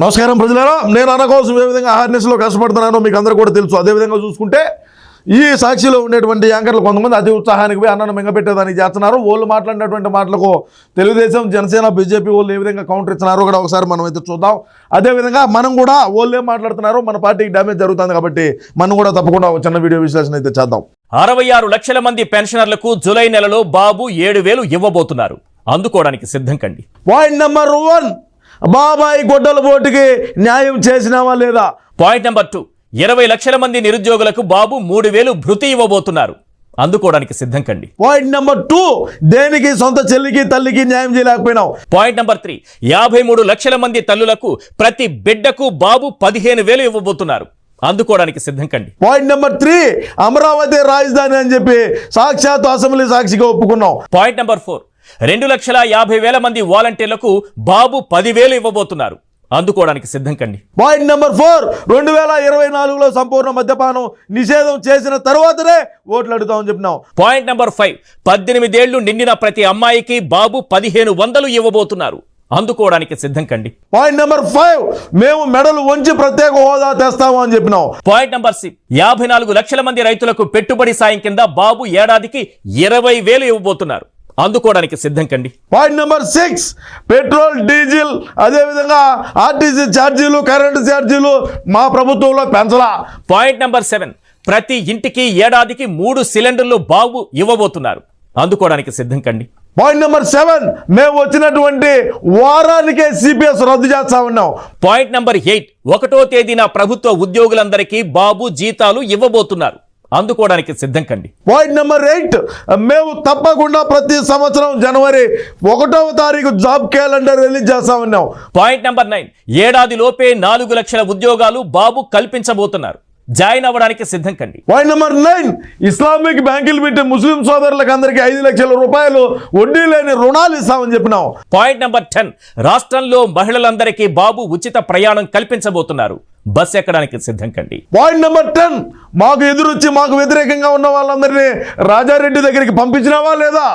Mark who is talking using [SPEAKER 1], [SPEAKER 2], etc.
[SPEAKER 1] నమస్కారం ప్రజలారా. నేను అన్న కోసం ఏ విధంగా అవేర్నెస్లో కష్టపడుతున్నానో మీకు అందరూ కూడా తెలుసు. అదేవిధంగా చూసుకుంటే ఈ సాక్షిలో ఉండేటువంటి యాంకర్లు కొంతమంది అతి ఉత్సాహానికి పోయి అన్నను మింగపెట్టేదానికి చేస్తున్నారు. వాళ్ళు మాట్లాడినటువంటి మాటలకు తెలుగుదేశం జనసేన బీజేపీ వాళ్ళు ఏ విధంగా కౌంటర్ ఇస్తున్నారో కూడా ఒకసారి మనం అయితే చూద్దాం. అదేవిధంగా మనం కూడా వాళ్ళు ఏం మాట్లాడుతున్నారో మన పార్టీకి డ్యామేజ్ జరుగుతుంది కాబట్టి మనం కూడా తప్పకుండా ఒక చిన్న వీడియో విశ్లేషణ అయితే చేద్దాం.
[SPEAKER 2] అరవై ఆరు లక్షల మంది పెన్షనర్లకు జులై నెలలో బాబు ఏడు వేలు ఇవ్వబోతున్నారు. అందుకోవడానికి సిద్ధం కండి.
[SPEAKER 1] పాయింట్ నెంబర్ వన్ బాబాయి గొడ్డల బోటుకి న్యాయం చేసినావా లేదా?
[SPEAKER 2] పాయింట్ నెంబర్ టూ ఇరవై లక్షల మంది నిరుద్యోగులకు బాబు మూడు వేలు భృతి ఇవ్వబోతున్నారు. అందుకోవడానికి సిద్ధం కండి.
[SPEAKER 1] పాయింట్ నెంబర్ టూ దేనికి సొంత చెల్లికి తల్లికి న్యాయం చేయలేకపోయినావు?
[SPEAKER 2] పాయింట్ నెంబర్ త్రీ యాభై మూడు లక్షల మంది తల్లులకు ప్రతి బిడ్డకు బాబు పదిహేను వేలు ఇవ్వబోతున్నారు. అందుకోవడానికి సిద్ధం కండి.
[SPEAKER 1] పాయింట్ నెంబర్ త్రీ అమరావతి రాజధాని అని చెప్పి సాక్షాత్ అసెంబ్లీ సాక్షిగా ఒప్పుకున్నాం
[SPEAKER 2] పాయింట్ నెంబర్ ఫోర్ రెండు లక్షల యాభై వేల మంది వాలంటీర్లకు బాబు పదివేలు ఇవ్వబోతున్నారు. అందుకోవడానికి సిద్ధం కండి.
[SPEAKER 1] పాయింట్ నెంబర్ ఫోర్ రెండు వేల ఇరవై నాలుగులో సంపూర్ణ మద్యపానం నిషేధం చేసిన తర్వాతనే ఓట్లు అడుగుతామని చెప్పినాం.
[SPEAKER 2] పాయింట్ నెంబర్ ఫైవ్ పద్దెనిమిదేళ్ళు నిండిన ప్రతి అమ్మాయికి బాబు పదిహేను వందలు ఇవ్వబోతున్నారు. అందుకోవడానికి సిద్ధం కండి.
[SPEAKER 1] పాయింట్ నెంబర్ ఫైవ్ మేము మెడలు వంచి ప్రత్యేక హోదా తెస్తాము అని చెప్పినాం.
[SPEAKER 2] పాయింట్ నెంబర్ సిక్స్ యాభై నాలుగు లక్షల మంది రైతులకు పెట్టుబడి సాయం కింద బాబు ఏడాదికి ఇరవై వేలు ఇవ్వబోతున్నారు. అందుకోవడానికి సిద్ధం కండి.
[SPEAKER 1] Point number six petrol diesel అదేవిధంగా ఆర్టీసీ ఛార్జీలు కరెంటు ఛార్జీలు మా ప్రభుత్వంలో పెంచలా.
[SPEAKER 2] పాయింట్ నెంబర్ సెవెన్ ప్రతి ఇంటికి ఏడాదికి మూడు సిలిండర్లు బాబు ఇవ్వబోతున్నారు. అందుకోవడానికి సిద్ధం కండి.
[SPEAKER 1] పాయింట్ నెంబర్ సెవెన్ మేము వచ్చినటువంటి వారానికే సిపిఎస్ రద్దు చేస్తా ఉన్నాం.
[SPEAKER 2] పాయింట్ నెంబర్ ఎయిట్ ఒకటో తేదీన ప్రభుత్వ ఉద్యోగులందరికీ బాబు జీతాలు ఇవ్వబోతున్నారు. అందుకోవడానికి సిద్ధం కండి
[SPEAKER 1] పాయింట్ నెంబర్ ఎయిట్ మేము తప్పకుండా ప్రతి సంవత్సరం జనవరి ఒకటవ తారీఖు జాబ్ క్యాలెండర్ రిలీజ్ చేస్తా ఉన్నాం.
[SPEAKER 2] పాయింట్ నెంబర్ నైన్ ఏడాది లోపే నాలుగు లక్షల ఉద్యోగాలు బాబు కల్పించబోతున్నారు. జాయిన్ అవ్వడానికి సిద్ధం కండి
[SPEAKER 1] పాయింట్ నెంబర్ నైన్ ఇస్లామిక్ బ్యాంకులు పెట్టి ముస్లిం సోదరులకు అందరికీ ఐదు లక్షల రూపాయలు వడ్డీ లేని రుణాలు ఇస్తామని చెప్పినాం.
[SPEAKER 2] పాయింట్ నెంబర్ టెన్ రాష్ట్రంలో మహిళలందరికీ బాబు ఉచిత ప్రయాణం కల్పించబోతున్నారు. బస్ ఎక్కడానికి సిద్ధం కండి.
[SPEAKER 1] పాయింట్ నెంబర్ టెన్ మాకు ఎదురొచ్చి మాకు వ్యతిరేకంగా ఉన్న వాళ్ళందరినీ రాజారెడ్డి దగ్గరికి పంపించినావా లేదా?